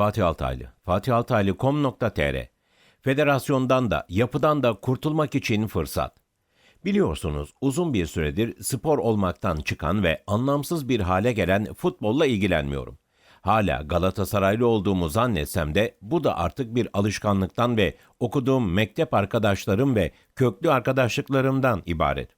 Fatih Altaylı, fatihaltaylı.com.tr Federasyondan da, yapıdan da kurtulmak için fırsat. Biliyorsunuz uzun bir süredir spor olmaktan çıkan ve anlamsız bir hale gelen futbolla ilgilenmiyorum. Hala Galatasaraylı olduğumu zannetsem de bu da artık bir alışkanlıktan ve okuduğum mektep arkadaşlarım ve köklü arkadaşlıklarımdan ibaret.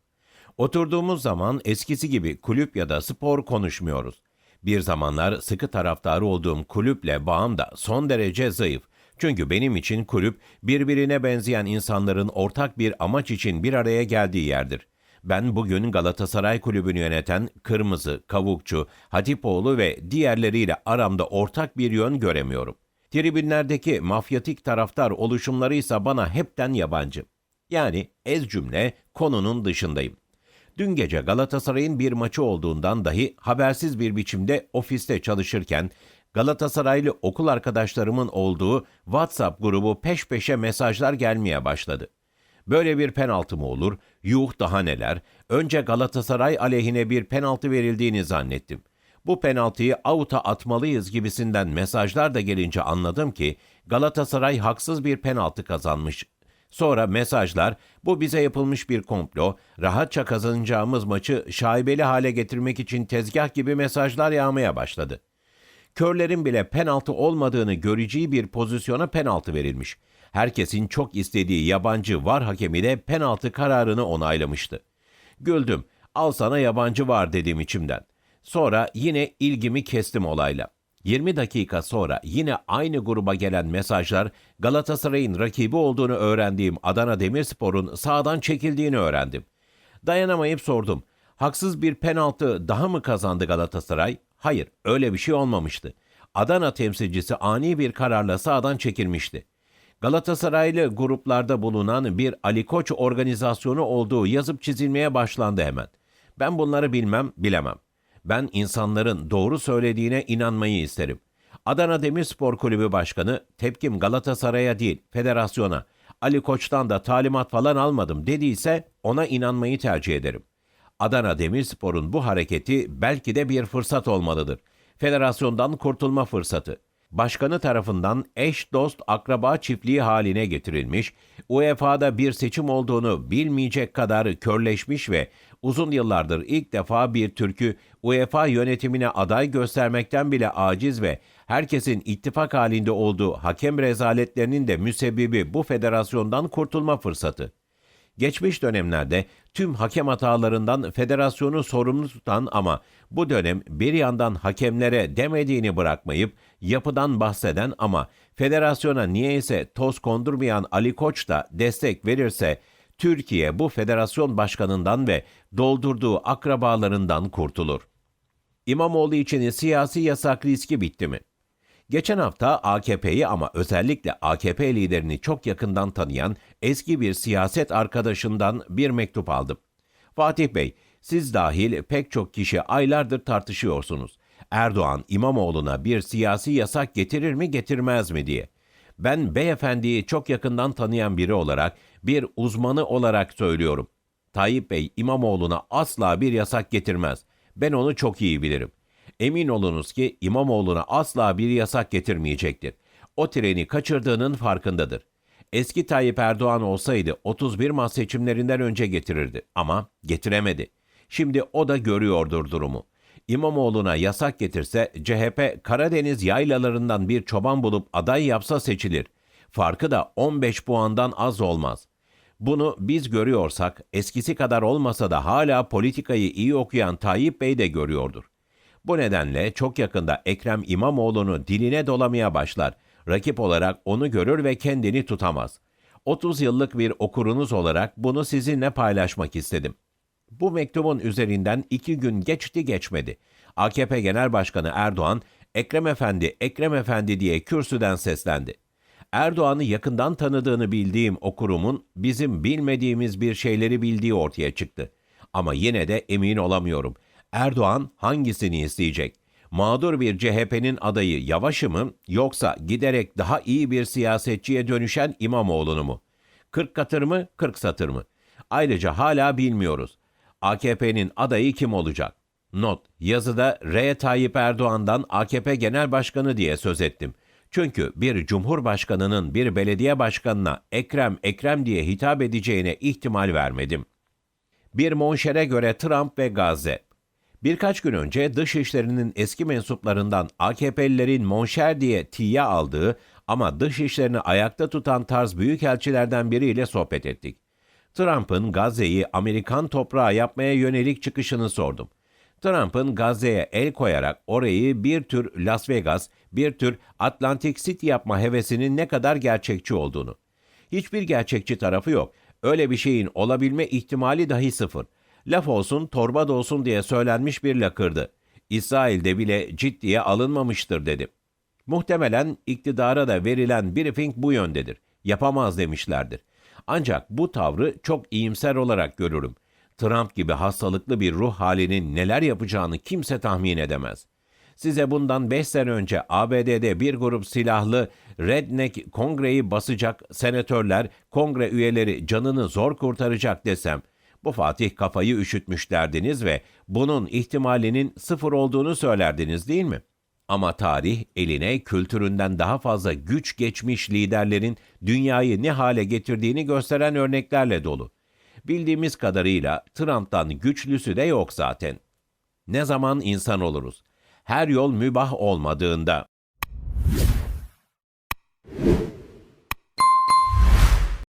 Oturduğumuz zaman eskisi gibi kulüp ya da spor konuşmuyoruz. Bir zamanlar sıkı taraftarı olduğum kulüple bağım da son derece zayıf. Çünkü benim için kulüp birbirine benzeyen insanların ortak bir amaç için bir araya geldiği yerdir. Ben bugün Galatasaray Kulübü'nü yöneten Kırmızı, Kavukçu, Hatipoğlu ve diğerleriyle aramda ortak bir yön göremiyorum. Tribünlerdeki mafyatik taraftar oluşumları ise bana hepten yabancı. Yani ez cümle konunun dışındayım. Dün gece Galatasaray'ın bir maçı olduğundan dahi habersiz bir biçimde ofiste çalışırken Galatasaraylı okul arkadaşlarımın olduğu WhatsApp grubu peş peşe mesajlar gelmeye başladı. Böyle bir penaltı mı olur? Yuh daha neler. Önce Galatasaray aleyhine bir penaltı verildiğini zannettim. Bu penaltıyı avuta atmalıyız gibisinden mesajlar da gelince anladım ki Galatasaray haksız bir penaltı kazanmış. Sonra mesajlar bu bize yapılmış bir komplo, rahatça kazanacağımız maçı şaibeli hale getirmek için tezgah gibi mesajlar yağmaya başladı. Körlerin bile penaltı olmadığını göreceği bir pozisyona penaltı verilmiş. Herkesin çok istediği yabancı var hakemi de penaltı kararını onaylamıştı. Güldüm. Al sana yabancı var dedim içimden. Sonra yine ilgimi kestim olayla. 20 dakika sonra yine aynı gruba gelen mesajlar Galatasaray'ın rakibi olduğunu öğrendiğim Adana Demirspor'un sağdan çekildiğini öğrendim. Dayanamayıp sordum. Haksız bir penaltı daha mı kazandı Galatasaray? Hayır, öyle bir şey olmamıştı. Adana temsilcisi ani bir kararla sağdan çekilmişti. Galatasaraylı gruplarda bulunan bir Ali Koç organizasyonu olduğu yazıp çizilmeye başlandı hemen. Ben bunları bilmem, bilemem. Ben insanların doğru söylediğine inanmayı isterim. Adana Demirspor Kulübü Başkanı tepkim Galatasaray'a değil, federasyona. Ali Koç'tan da talimat falan almadım dediyse ona inanmayı tercih ederim. Adana Demirspor'un bu hareketi belki de bir fırsat olmalıdır. Federasyondan kurtulma fırsatı. Başkanı tarafından eş dost akraba çiftliği haline getirilmiş, UEFA'da bir seçim olduğunu bilmeyecek kadar körleşmiş ve uzun yıllardır ilk defa bir Türk'ü UEFA yönetimine aday göstermekten bile aciz ve herkesin ittifak halinde olduğu hakem rezaletlerinin de müsebbibi bu federasyondan kurtulma fırsatı. Geçmiş dönemlerde tüm hakem hatalarından federasyonu sorumlu tutan ama bu dönem bir yandan hakemlere demediğini bırakmayıp yapıdan bahseden ama federasyona niyeyse toz kondurmayan Ali Koç da destek verirse Türkiye bu federasyon başkanından ve doldurduğu akrabalarından kurtulur. İmamoğlu için siyasi yasak riski bitti mi? Geçen hafta AKP'yi ama özellikle AKP liderini çok yakından tanıyan eski bir siyaset arkadaşından bir mektup aldım. Fatih Bey, siz dahil pek çok kişi aylardır tartışıyorsunuz. Erdoğan İmamoğlu'na bir siyasi yasak getirir mi getirmez mi diye. Ben beyefendiyi çok yakından tanıyan biri olarak, bir uzmanı olarak söylüyorum. Tayyip Bey İmamoğlu'na asla bir yasak getirmez. Ben onu çok iyi bilirim. Emin olunuz ki İmamoğlu'na asla bir yasak getirmeyecektir. O treni kaçırdığının farkındadır. Eski Tayyip Erdoğan olsaydı 31 Mart seçimlerinden önce getirirdi ama getiremedi. Şimdi o da görüyordur durumu. İmamoğlu'na yasak getirse CHP Karadeniz yaylalarından bir çoban bulup aday yapsa seçilir. Farkı da 15 puandan az olmaz. Bunu biz görüyorsak eskisi kadar olmasa da hala politikayı iyi okuyan Tayyip Bey de görüyordur. Bu nedenle çok yakında Ekrem İmamoğlu'nu diline dolamaya başlar. Rakip olarak onu görür ve kendini tutamaz. 30 yıllık bir okurunuz olarak bunu sizinle paylaşmak istedim. Bu mektubun üzerinden iki gün geçti geçmedi. AKP Genel Başkanı Erdoğan, Ekrem Efendi, Ekrem Efendi diye kürsüden seslendi. Erdoğan'ı yakından tanıdığını bildiğim okurumun bizim bilmediğimiz bir şeyleri bildiği ortaya çıktı. Ama yine de emin olamıyorum. Erdoğan hangisini isteyecek? Mağdur bir CHP'nin adayı Yavaş'ı mı yoksa giderek daha iyi bir siyasetçiye dönüşen İmamoğlu'nu mu? 40 katır mı, 40 satır mı? Ayrıca hala bilmiyoruz. AKP'nin adayı kim olacak? Not, yazıda R. Tayyip Erdoğan'dan AKP Genel Başkanı diye söz ettim. Çünkü bir cumhurbaşkanının bir belediye başkanına Ekrem Ekrem diye hitap edeceğine ihtimal vermedim. Bir monşere göre Trump ve Gazze. Birkaç gün önce dışişlerinin eski mensuplarından AKP'lilerin monşer diye tiye aldığı ama dışişlerini ayakta tutan tarz büyükelçilerden biriyle sohbet ettik. Trump'ın Gazze'yi Amerikan toprağı yapmaya yönelik çıkışını sordum. Trump'ın Gazze'ye el koyarak orayı bir tür Las Vegas, bir tür Atlantic City yapma hevesinin ne kadar gerçekçi olduğunu. Hiçbir gerçekçi tarafı yok. Öyle bir şeyin olabilme ihtimali dahi sıfır. Laf olsun, torba da olsun diye söylenmiş bir lakırdı. İsrail'de bile ciddiye alınmamıştır dedim. Muhtemelen iktidara da verilen briefing bu yöndedir. Yapamaz demişlerdir. Ancak bu tavrı çok iyimser olarak görürüm. Trump gibi hastalıklı bir ruh halinin neler yapacağını kimse tahmin edemez. Size bundan 5 sene önce ABD'de bir grup silahlı redneck kongreyi basacak senatörler, kongre üyeleri canını zor kurtaracak desem, bu Fatih kafayı üşütmüş derdiniz ve bunun ihtimalinin sıfır olduğunu söylerdiniz değil mi? Ama tarih eline kültüründen daha fazla güç geçmiş liderlerin dünyayı ne hale getirdiğini gösteren örneklerle dolu. Bildiğimiz kadarıyla Trump'tan güçlüsü de yok zaten. Ne zaman insan oluruz? Her yol mübah olmadığında.